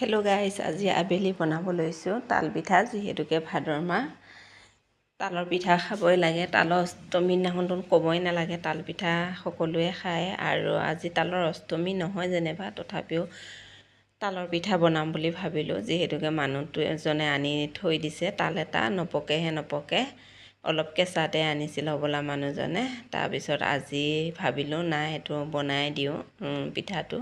Hello guys আজি আবেলি বনাব লৈছোঁ। তাল পিঠা যিহেতুকে ভাদৰ মাহ। তালৰ পিঠা খাবই লাগে। তালৰ অষ্টমীৰ দিনাখনতো ক'বই নালাগে। তাল পিঠা সকলোৱে খায় আৰু আজি তালৰ অষ্টমী নহয় যেনিবা। তথাপিও তালৰ পিঠা বনাম বুলি ভাবিলোঁ। যিহেতুকে মানুহটো এজনে আনি থৈ দিছে। তাল এটা নপকেহে নপকে। অলপ কেঁচাতে আনিছিল হ'বলা মানুহজনে। তাৰপিছত আজি ভাবিলোঁ নাই এইটো বনাই দিওঁ পিঠাটো।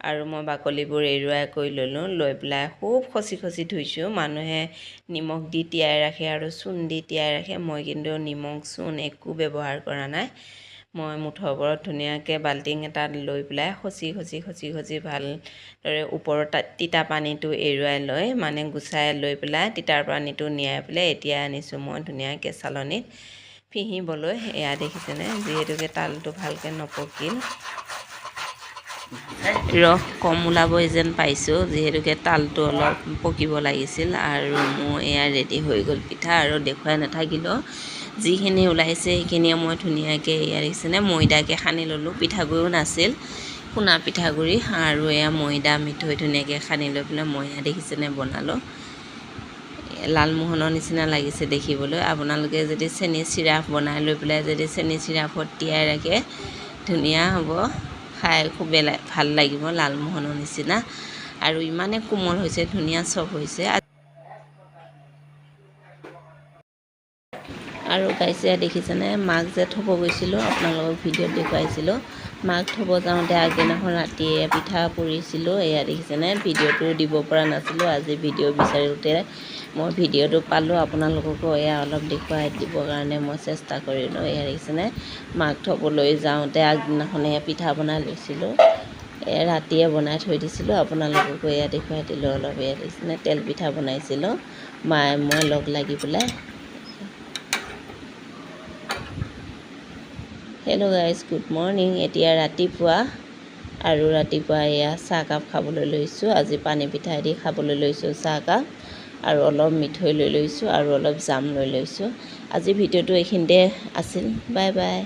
আৰু মই বাকলিবোৰ এৰুৱাই কৰি ল'লোঁ লৈ পেলাই খুব খচি খচি ধুইছোঁ। মানুহে নিমখ দি তিয়াই ৰাখে আৰু চূণ দি তিয়াই ৰাখে। মই কিন্তু নিমখ চূণ একো ব্যৱহাৰ কৰা নাই। মই মুঠৰ ওপৰত ধুনীয়াকৈ বাল্টিং এটাত লৈ পেলাই খচি খচি খচি খচি ভালদৰে ওপৰত তিতা পানীটো এৰুৱাই লৈ মানে গুচাই লৈ পেলাই তিতাৰ পানীটো নিয়াই পেলাই এতিয়া আনিছোঁ মই ধুনীয়াকৈ চালনীত। ফিহিবলৈ এয়া দেখিছেনে? যিহেতুকে তালটো ভালকৈ নপকিল। ৰস কম ওলাবই যেন পাইছোঁ যিহেতুকে তালটো অলপ পকিব লাগিছিল আৰু মোৰ এয়া ৰেডি হৈ গ'ল পিঠা আৰু দেখুৱাই নাথাকিলেও যিখিনি ওলাইছে সেইখিনিয়ে মই ধুনীয়াকৈ এয়া দেখিছেনে ময়দাকৈ সানি ল'লোঁ পিঠাগুড়িও নাছিল শুনা পিঠাগুড়ি আৰু এয়া ময়দা মিঠৈ ধুনীয়াকৈ সানি লৈ পেলাই মই এয়া দেখিছেনে বনালোঁ। লালমোহনৰ নিচিনা লাগিছে দেখিবলৈ। আপোনালোকে যদি চেনি চিৰাপ বনাই লৈ পেলাই যদি চেনি চিৰাপত তিয়াই ৰাখে ধুনীয়া হ'ব। খাই, খুব ভালো লাগিব লালমোহনৰ নিচিনা। আৰু ইমানে কোমল হৈছে, ধুনীয়া চব হৈছে। আৰু গাইছে, দেখিছেনে? মাক যে থ'ব গৈছিলোঁ, আপোনালোকক ভিডিঅ'ত দেখুৱাইছিলোঁ। মাক থ'ব যাওঁতে আগদিনাখন ৰাতিয়ে পিঠা পুৰিছিলোঁ এয়া দেখিছেনে? ভিডিঅ'টো দিব পৰা নাছিলোঁ আজি ভিডিঅ' বিচাৰোঁতে মই ভিডিঅ'টো পালোঁ আপোনালোককো এয়া অলপ দেখুৱাই দিবৰ কাৰণে মই চেষ্টা কৰিলোঁ এয়া দেখিছেনে? মাক থ'বলৈ যাওঁতে আগদিনাখনে পিঠা বনাই লৈছিলোঁ ৰাতিয়ে বনাই থৈ দিছিলোঁ আপোনালোককো এয়া দেখুৱাই দিলোঁ অলপ এয়া দেখিছেনে? তেল পিঠা বনাইছিলোঁ মায়ে মই লগ লাগি পেলাই হেল্ল' গাইজ গুড মৰ্ণিং এতিয়া ৰাতিপুৱা আৰু ৰাতিপুৱা এয়া চাহকাপ খাবলৈ লৈছোঁ। আজি পানী পিঠাই দি খাবলৈ লৈছোঁ চাহকাপ আৰু অলপ মিঠৈ লৈ লৈছোঁ আৰু অলপ জাম লৈ লৈছোঁ। আজি ভিডিঅ'টো এইখিনিতে আছিল। Bye bye.